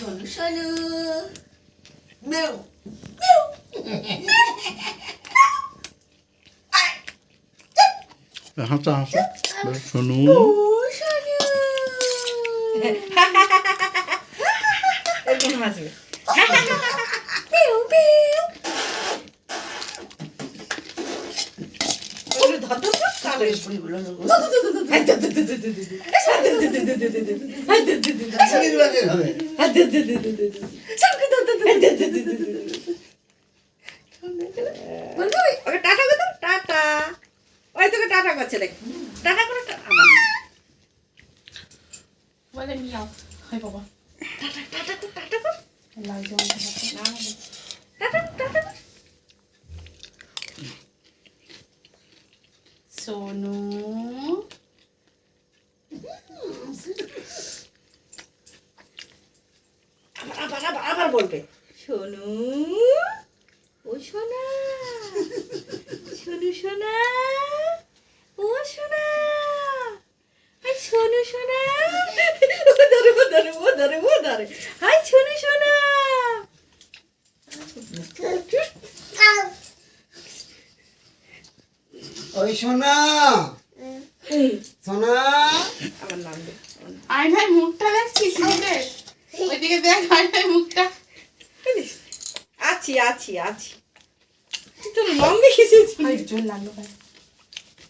সোনু সোনু মেউ মেউ হাসা হাসা সোনু সোনু ওকে টাটা করে টাটা ওই তোকে টাটা করছে দেখ টাটা করে। বলে মিয়াও হয় বাবা টাটা টাটা কর টাটা কর লাগছে আমার হাতে। না টাটা কর টাটা কর সোনু। আবার আবার আবার বলবে। সোনু ও সোনা সোনু সোনা ও সোনা হাই সোনু সোনা ও ধরে ও ধরে ও ধরে ও ধরে হাই সোনু সোনা। ওই সোনা। সোনা। আমার নাম আয়নায় মুখটা দেখছিস ওইদিকে দেখ আয়নায় মুখটা। আছি আছি আছি। তোর দেখেছিস হয় জোর লাগল ভাই।